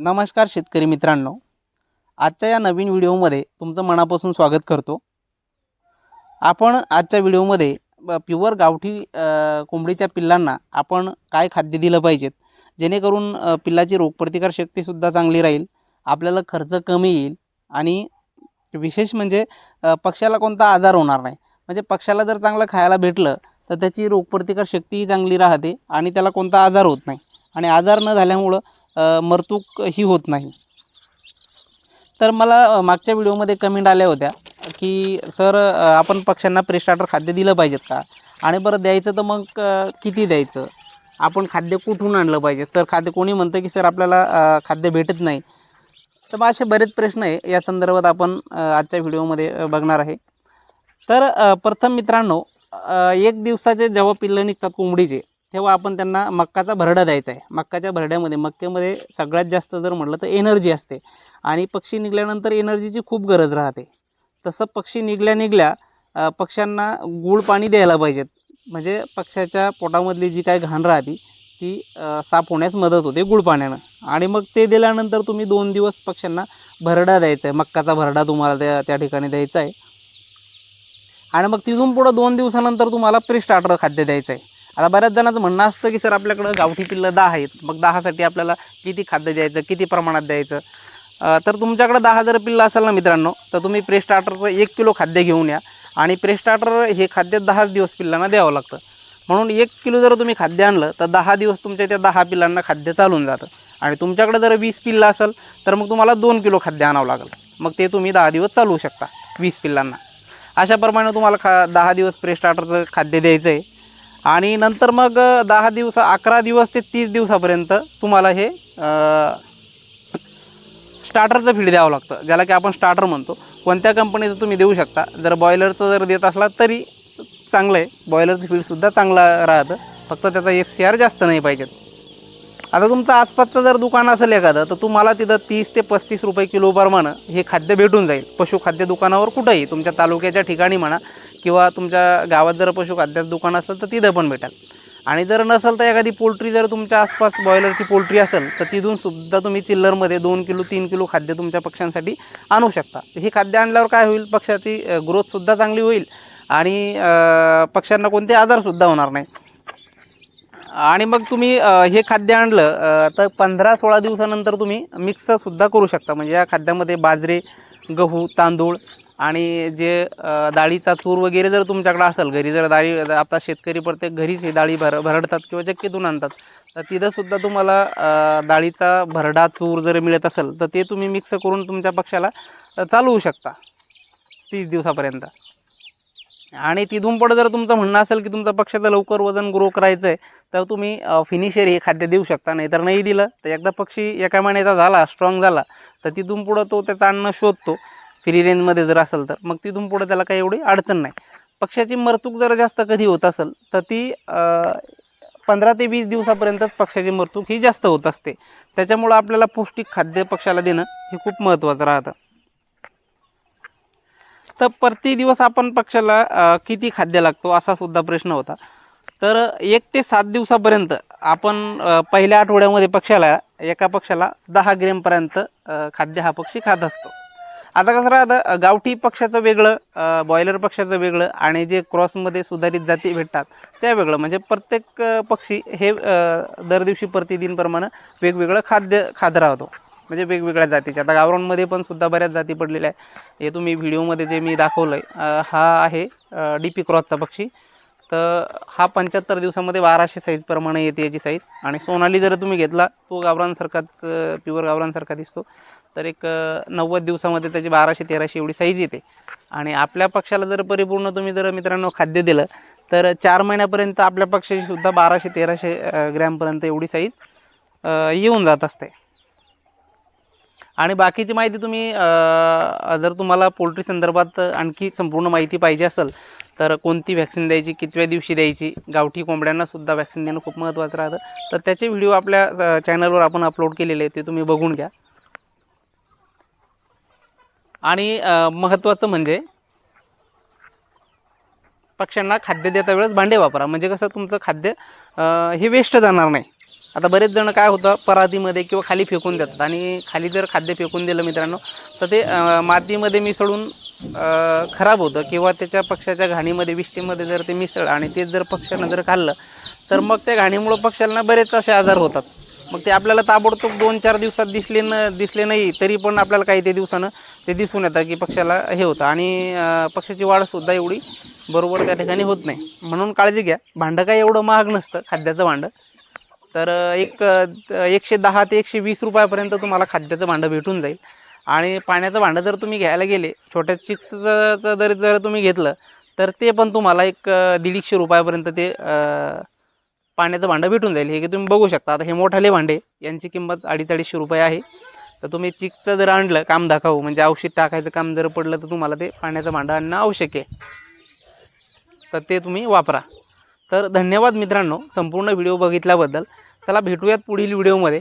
नमस्कार शेतकरी मित्रांनो. आजच्या या नवीन व्हिडिओमध्ये तुमचं मनापासून स्वागत करतो. आपण आजच्या व्हिडिओमध्ये ब- प्युअर गावठी कोंबडीच्या पिल्लांना आपण काय खाद्य दिलं पाहिजेत? जेणेकरून पिल्लाची रोगप्रतिकार शक्तीसुद्धा चांगली राहील आपल्याला खर्च कमी येईल आणि विशेष म्हणजे पक्षाला पक्ष्याला कोणता आजार होणार नाही. म्हणजे पक्ष्याला जर चांगलं खायला भेटलं तर त्याची रोगप्रतिकार शक्तीही चांगली राहते आणि त्याला कोणता आजार होत नाही. आणि आजार न झाल्यामुळं मरतूक ही होत नाही. तर मला मागच्या व्हिडिओमध्ये कमेंट आल्या होत्या की सर आपण पक्ष्यांना प्रेस्टार्टर खाद्य दिलं पाहिजेत का? आणि बरं द्यायचं तर मग किती द्यायचं? आपण खाद्य कुठून आणलं पाहिजे? सर खाद्य कोणी म्हणतं की सर आपल्याला खाद्य भेटत नाही. तर मग असे बरेच प्रश्न आहे. या संदर्भात आपण आजच्या व्हिडिओमध्ये बघणार आहे. तर प्रथम मित्रांनो एक दिवसाचे जेव्हा पिल्लं निघतात कोंबडीचे. तेव्हा आपण त्यांना मक्काचा भरडा द्यायचा आहे. मक्काच्या भरड्यामध्ये मक्क्यामध्ये सगळ्यात जास्त जर म्हटलं तर एनर्जी असते. आणि पक्षी निघाल्यानंतर एनर्जीची खूप गरज राहते. तसं पक्षी निघल्या निघल्या पक्ष्यांना गूळ पाणी द्यायला पाहिजेत. म्हणजे पक्ष्याच्या पोटामधली जी काय घाण राहते ती साफ होण्यास मदत होते गुळ पाण्यानं. आणि मग ते दिल्यानंतर तुम्ही दोन दिवस पक्ष्यांना भरडा द्यायचा आहे. मक्काचा भरडा तुम्हाला त्या त्या ठिकाणी द्यायचा आहे. आणि मग तिथून पुढं दोन दिवसानंतर तुम्हाला प्री स्टार्टर खाद्य द्यायचं आहे. आता बऱ्याच जणांचं म्हणणं असतं की सर आपल्याकडं गावठी पिल्लं दहा आहेत. मग दहासाठी आपल्याला किती खाद्य द्यायचं? किती प्रमाणात द्यायचं? तर तुमच्याकडं दहा जर पिल्लं असेल ना मित्रांनो तर तुम्ही प्रेस्टार्टरचं एक किलो खाद्य घेऊन या. आणि प्रेस्टार्टर हे खाद्य दहाच दिवस पिल्लांना द्यावं लागतं. म्हणून एक किलो जर तुम्ही खाद्य आणलं तर दहा दिवस तुमच्या त्या दहा पिल्लांना खाद्य चालून जातं. आणि तुमच्याकडे जर वीस पिल्लं असेल तर मग तुम्हाला दोन किलो खाद्य आणावं लागेल. मग ते तुम्ही दहा दिवस चालवू शकता वीस पिल्लांना. अशाप्रमाणे तुम्हाला खा दहा दिवस प्रेस्टार्टरचं खाद्य द्यायचं आहे आणि नंतर मग दहा दिवस अकरा दिवस ते तीस दिवसापर्यंत तुम्हाला हे स्टार्टरचं फीड द्यावं लागतं. ज्याला की आपण स्टार्टर म्हणतो. कोणत्या कंपनीचं तुम्ही देऊ शकता. जर बॉयलरचं जर देत असला तरी चांगलं आहे. बॉयलरचं फीडसुद्धा चांगलं राहतं. फक्त त्याचा एफ सी आर जास्त नाही पाहिजेत. आता तुमचं आसपासचं जर दुकान असेल एखादं तर तुम्हाला तिथं तीस ते पस्तीस रुपये किलो प्रमाणे हे खाद्य भेटून जाईल. पशुखाद्य दुकानावर कुठंही तुमच्या तालुक्याच्या ठिकाणी म्हणा किंवा तुमच्या गावात जर पशुखाद्याचं दुकान असेल तर तिथं पण भेटेल. आणि जर नसेल तर एखादी पोल्ट्री जर तुमच्या आसपास बॉयलरची पोल्ट्री असेल तर तिथून सुद्धा तुम्ही चिल्लरमध्ये दोन किलो तीन किलो खाद्य तुमच्या पक्ष्यांसाठी आणू शकता. हे खाद्य आणल्यावर काय होईल? पक्षाची ग्रोथसुद्धा चांगली होईल आणि पक्ष्यांना कोणते आजारसुद्धा होणार नाही आणि मग तुम्ही हे खाद्य आणलं तर पंधरा सोळा दिवसानंतर तुम्ही मिक्ससुद्धा करू शकता. म्हणजे या खाद्यामध्ये बाजरे गहू तांदूळ आणि जे डाळीचा चूर वगैरे जर तुमच्याकडे असेल घरी जर डाळी आता शेतकरी प्रत्येक घरीच ही डाळी भर भरडतात किंवा चक्कीतून आणतात तर तिथंसुद्धा तुम्हाला दाळीचा डाळीचा भरडा चूर जर मिळत असेल तर ते तुम्ही मिक्स करून तुमच्या पक्षाला चालवू शकता. तीस दिवसापर्यंत. आणि तिथून पुढं जर तुमचं म्हणणं असेल की तुमचा पक्षाचं लवकर वजन ग्रो करायचं आहे तर तुम्ही फिनिशर हे खाद्य देऊ शकता नाही तर नाही दिलं. तर एकदा पक्षी एका महिन्याचा झाला स्ट्रॉंग झाला तर तिथून पुढं तो त्याचं अन्न शोधतो. फ्री रेंजमध्ये जर असेल तर मग तिथून पुढं त्याला काही एवढी अडचण नाही. पक्षाची मरतूक जर जास्त कधी होत असेल तर ती पंधरा ते वीस दिवसापर्यंतच पक्षाची मरतूक ही जास्त होत असते. त्याच्यामुळं आपल्याला पौष्टिक खाद्य पक्षाला देणं हे खूप महत्त्वाचं राहतं. तर प्रति दिवस आपण पक्षाला किती खाद्य लागतो असा सुद्धा प्रश्न होता. तर एक ते सात दिवसापर्यंत आपण पहिल्या आठवड्यामध्ये पक्षाला एका पक्षाला दहा ग्रॅमपर्यंत खाद्य हा पक्षी खात असतो. आता कसं राहतं गावठी पक्षाचं वेगळं बॉयलर पक्षाचं वेगळं आणि जे क्रॉसमध्ये सुधारित जाती भेटतात त्या वेगळं. म्हणजे प्रत्येक पक्षी हे दर दिवशी प्रतिदिनप्रमाणे वेगवेगळं खाद्य खात राहतो. म्हणजे वेगवेगळ्या जातीच्या आता गावरांमध्ये पण सुद्धा बऱ्याच जाती पडलेल्या आहे हे तुम्ही व्हिडिओमध्ये जे मी दाखवलं आहे हा आहे डी पी क्रॉसचा पक्षी. तर हा पंच्याहत्तर दिवसामध्ये बाराशे साईजप्रमाणे येते याची साईज आणि सोनाली जर तुम्ही घेतला तो गावरांसारखाच प्युअर गावरांसारखा दिसतो. तर एक नव्वद दिवसामध्ये त्याची बाराशे तेराशे एवढी साईज येते. आणि आपल्या पक्षाला जर परिपूर्ण तुम्ही जर मित्रांनो खाद्य दिलं तर चार महिन्यापर्यंत आपल्या पक्षाची सुद्धा बाराशे तेराशे ग्रॅमपर्यंत एवढी साईज येऊन जात असते. आणि बाकीची माहिती तुम्ही जर तुम्हाला पोल्ट्री संदर्भात आणखी संपूर्ण माहिती पाहिजे असेल तर कोणती व्हॅक्सिन द्यायची कितव्या दिवशी द्यायची गावठी कोंबड्यांनासुद्धा वॅक्सिन देणं खूप महत्त्वाचं राहतं. तर त्याचे व्हिडिओ आपल्या चॅनलवर आपण अपलोड केलेले ते तुम्ही बघून घ्या. आणि महत्त्वाचं म्हणजे पक्ष्यांना खाद्य देता वेळेस भांडे वापरा. म्हणजे कसं तुमचं खाद्य हे वेस्ट जाणार नाही. आता बरेच जण काय होतं परातीमध्ये किंवा खाली फेकून देतात. आणि खाली जर खाद्य फेकून दिलं मित्रांनो तर ते मातीमध्ये मिसळून खराब होतं किंवा त्याच्या पक्षाच्या घाणीमध्ये विष्टीमध्ये जर ते मिसळलं आणि तेच जर पक्ष्यानं जर खाल्लं तर मग त्या घाणीमुळं पक्षांना बरेच असे आजार होतात. मग ते आपल्याला ताबडतोब दोन चार दिवसात दिसले न दिसले नाही तरी पण आपल्याला काही ते दिवसानं ते दिसून येतं की पक्षाला हे होतं. आणि पक्षाची वाढसुद्धा एवढी बरोबर त्या ठिकाणी होत नाही. म्हणून काळजी घ्या. भांडं काय एवढं महाग नसतं खाद्याचं भांडं. तर एक एकशे दहा ते एकशे वीस रुपयापर्यंत तुम्हाला खाद्याचं भांडं भेटून जाईल. आणि पाण्याचं भांडं जर तुम्ही घ्यायला गेले छोट्या चिक्सचं जर जर तुम्ही घेतलं तर ते पण तुम्हाला एक दीडशे रुपयापर्यंत ते पाण्याचं भांडं भेटून जाईल. हे की तुम्ही बघू शकता. आता हे मोठाले भांडे यांची किंमत अडीच अडीचशे रुपये आहे. तर तुम्ही चिक्सचं जर आणलं काम दाखवू म्हणजे औषध टाकायचं काम जर पडलं तर तुम्हाला ते पाण्याचं भांडं आणणं आवश्यक आहे. तर ते तुम्ही वापरा. तर धन्यवाद मित्रांनो संपूर्ण व्हिडिओ बघितल्याबद्दल. चला भेटूयात पुढील व्हिडिओमध्ये.